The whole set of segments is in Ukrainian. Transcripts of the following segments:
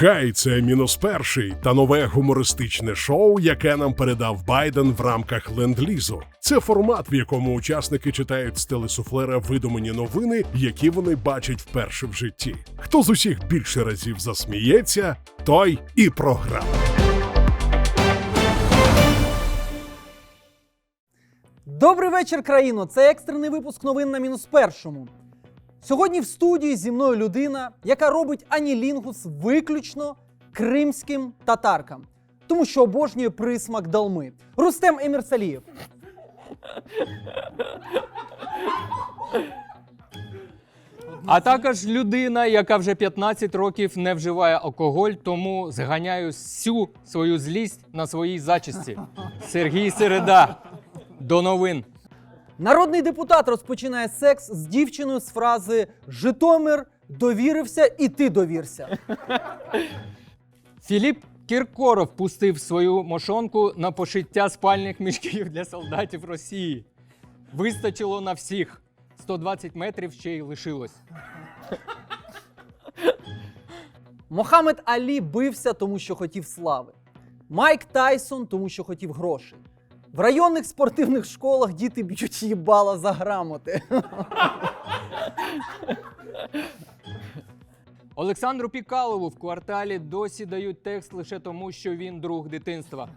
Хай це мінус перший та нове гумористичне шоу, яке нам передав Байден в рамках ленд-лізу. Це формат, в якому учасники читають з телесуфлера видумані новини, які вони бачать вперше в житті. Хто з усіх більше разів засміється, той і програв. Добрий вечір, країно! Це екстрений випуск новин на мінус першому. Сьогодні в студії зі мною людина, яка робить анілінгус виключно кримським татаркам, тому що обожнює присмак далми. Рустем Емірсалієв. А також людина, яка вже 15 років не вживає алкоголь, тому зганяю всю свою злість на своїй зачісті. Сергій Середа. До новин. Народний депутат розпочинає секс з дівчиною з фрази Житомир довірився і ти довірся. Філіп Кіркоров пустив свою мошонку на пошиття спальних мішків для солдатів Росії. Вистачило на всіх. 120 метрів ще й лишилось. Мохамед Алі бився, тому що хотів слави. Майк Тайсон, тому що хотів грошей. В районних спортивних школах діти б'ють їбала за грамоти. Олександру Пікалову в кварталі досі дають текст лише тому, що він друг дитинства.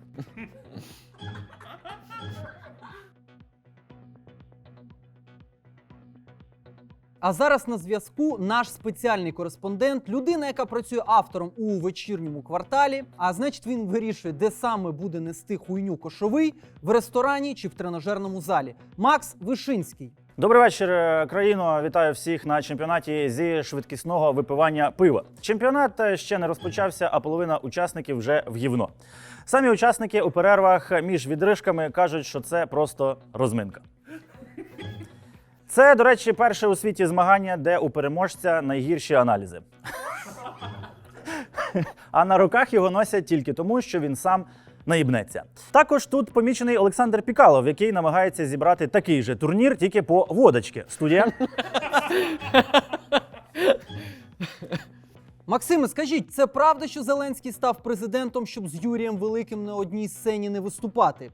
А зараз на зв'язку наш спеціальний кореспондент, людина, яка працює автором у вечірньому кварталі. А значить, він вирішує, де саме буде нести хуйню кошовий в ресторані чи в тренажерному залі. Макс Вишинський. Добрий вечір, е, країно. Вітаю всіх на чемпіонаті зі швидкісного випивання пива. Чемпіонат е, ще не розпочався, а половина учасників вже в гівно. Самі учасники у перервах між відрижками кажуть, що це просто розминка. Це, до речі, перше у світі змагання, де у переможця найгірші аналізи. А на руках його носять тільки тому, що він сам наїбнеться. Також тут помічений Олександр Пікалов, який намагається зібрати такий же турнір, тільки по водочки. Студія. Максиме, скажіть, це правда, що Зеленський став президентом, щоб з Юрієм Великим на одній сцені не виступати?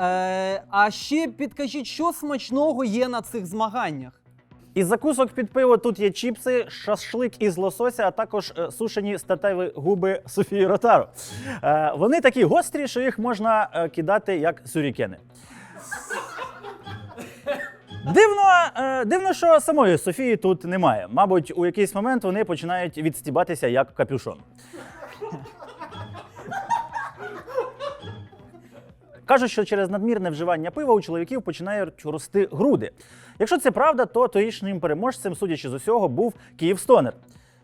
Е, а ще підкажіть, що смачного є на цих змаганнях? Із закусок під пиво тут є чіпси, шашлик із лосося, а також е, сушені статеві губи Софії Ротаро. Е, вони такі гострі, що їх можна е, кидати як сюрікени. Дивно, е, дивно, що самої Софії тут немає. Мабуть, у якийсь момент вони починають відстібатися як капюшон. Кажуть, що через надмірне вживання пива у чоловіків починають рости груди. Якщо це правда, то торічним переможцем, судячи з усього, був Київстонер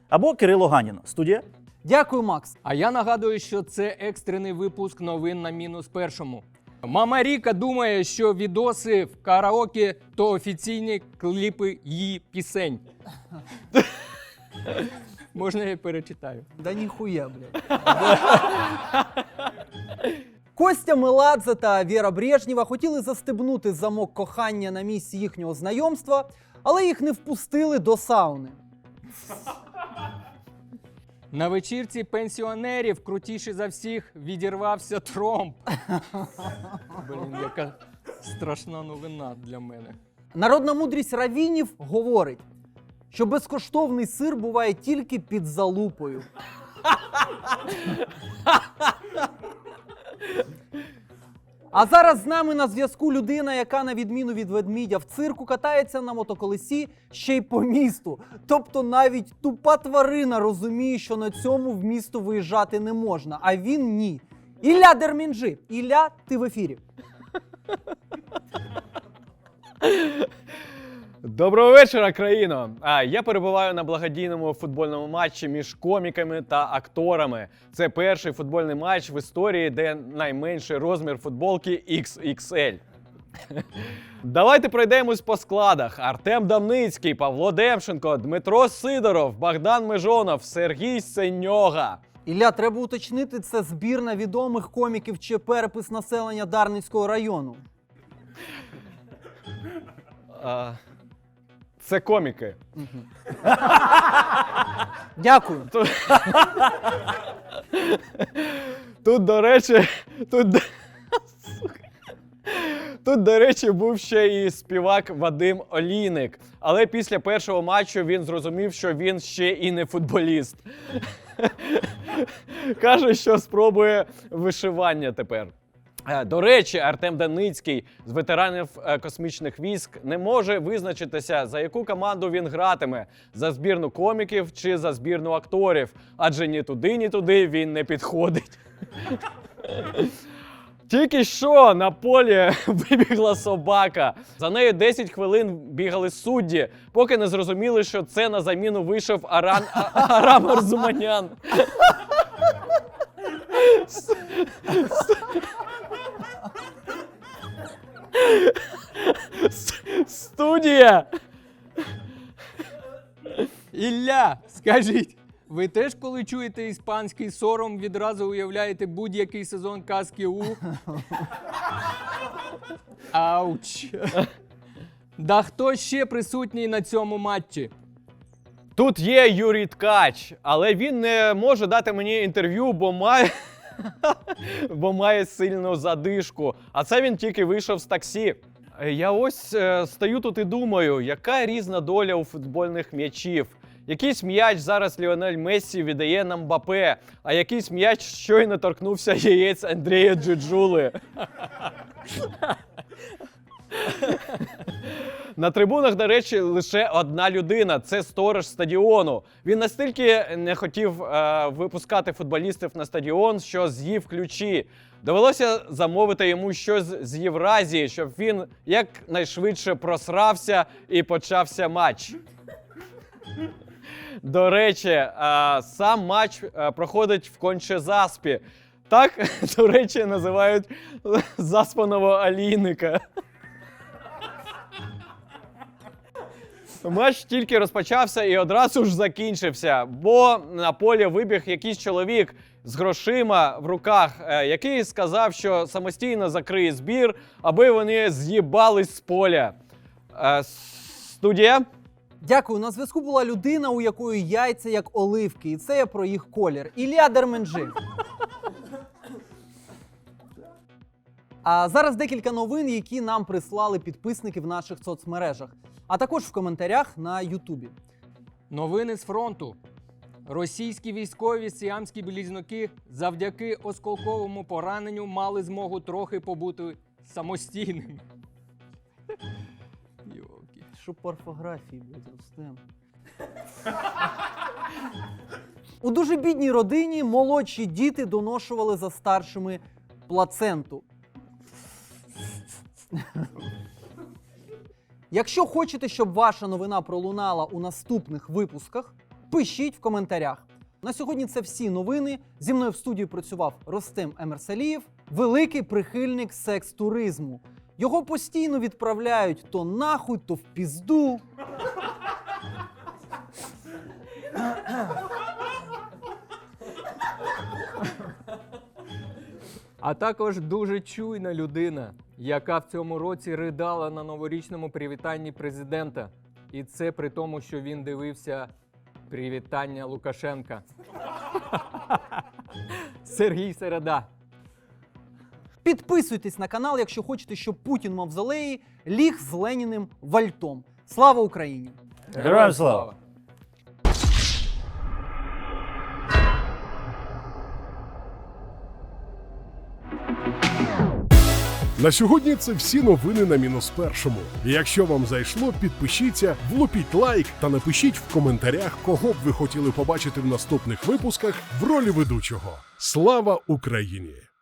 або Кирило Ганін. Студія. Дякую, Макс. А я нагадую, що це екстрений випуск новин на мінус першому. Мама Ріка думає, що відоси в караоке то офіційні кліпи її пісень. Можна я перечитаю? Да ніхуя, блядь. Костя Меладзе та Віра Брежнєва хотіли застебнути замок кохання на місці їхнього знайомства, але їх не впустили до сауни. На вечірці пенсіонерів крутіше за всіх відірвався Тромп. Блін, яка страшна новина для мене. Народна мудрість равінів говорить, що безкоштовний сир буває тільки під залупою. А зараз з нами на зв'язку людина, яка, на відміну від ведмідя в цирку, катається на мотоколесі ще й по місту. Тобто навіть тупа тварина розуміє, що на цьому в місто виїжджати не можна, а він ні. Ілля Дермінджи. Ілля, ти в ефірі. Доброго вечора, країно! А я перебуваю на благодійному футбольному матчі між коміками та акторами. Це перший футбольний матч в історії, де найменший розмір футболки XXL. Давайте пройдемось по складах: Артем Дамницький, Павло Демченко, Дмитро Сидоров, Богдан Межонов, Сергій Сеньога. Ілля, треба уточнити, це збірна відомих коміків чи перепис населення Дарницького району. А, Це коміки. Дякую. Тут, до речі, тут, до- Сука. тут, до речі, був ще і співак Вадим Олійник. Але після першого матчу він зрозумів, що він ще і не футболіст. Каже, що спробує вишивання тепер. Е, До речі, Артем Даницький з ветеранів е, космічних військ не може визначитися, за яку команду він гратиме: за збірну коміків чи за збірну акторів, адже ні туди, ні туди він не підходить. Тільки що на полі вибігла собака. За нею 10 хвилин бігали судді, поки не зрозуміли, що це на заміну вийшов Аран Арам Арзуманян. Студія! Ілля, скажіть, ви теж, коли чуєте іспанський сором, відразу уявляєте будь-який сезон казки у. Ауч. Да хто ще присутній на цьому матчі? Тут є Юрій Ткач, але він не може дати мені інтерв'ю, бо має. бо має сильну задишку. А це він тільки вийшов з таксі. Е, Я ось е, стою тут і думаю, яка різна доля у футбольних м'ячів. Якийсь м'яч зараз Ліонель Мессі віддає нам Бапе, а якийсь м'яч щойно торкнувся яєць Андрія Джуджули. На трибунах, до речі, лише одна людина це сторож стадіону. Він настільки не хотів е, випускати футболістів на стадіон, що з'їв ключі. Довелося замовити йому щось з Євразії, щоб він якнайшвидше просрався і почався матч. До речі, е, сам матч е, проходить в Кончезаспі. Так, до речі, називають заспаного алійника. Матч тільки розпочався і одразу ж закінчився, бо на полі вибіг якийсь чоловік з грошима в руках, е, який сказав, що самостійно закриє збір, аби вони з'їбались з поля. Е, Студія? Дякую. На зв'язку була людина, у якої яйця як оливки, і це я про їх колір. Ілля Дерменджи. А зараз декілька новин, які нам прислали підписники в наших соцмережах, а також в коментарях на Ютубі. Новини з фронту. Російські військові сіамські близнюки завдяки осколковому пораненню мали змогу трохи побути самостійними. Йолки. Що по орфографії, блядь, Рустем? У дуже бідній родині молодші діти доношували за старшими плаценту. Якщо хочете, щоб ваша новина пролунала у наступних випусках, пишіть в коментарях. На сьогодні це всі новини. Зі мною в студії працював Ростем Емерсалієв, великий прихильник секс-туризму. Його постійно відправляють то нахуй, то в пізду. А також дуже чуйна людина, яка в цьому році ридала на новорічному привітанні президента. І це при тому, що він дивився привітання Лукашенка. Сергій Середа. Підписуйтесь на канал, якщо хочете, щоб Путін в мавзолеї ліг з Леніним вальтом. Слава Україні! Героям слава! На сьогодні це всі новини на мінус першому. Якщо вам зайшло, підпишіться, влупіть лайк та напишіть в коментарях, кого б ви хотіли побачити в наступних випусках в ролі ведучого. Слава Україні!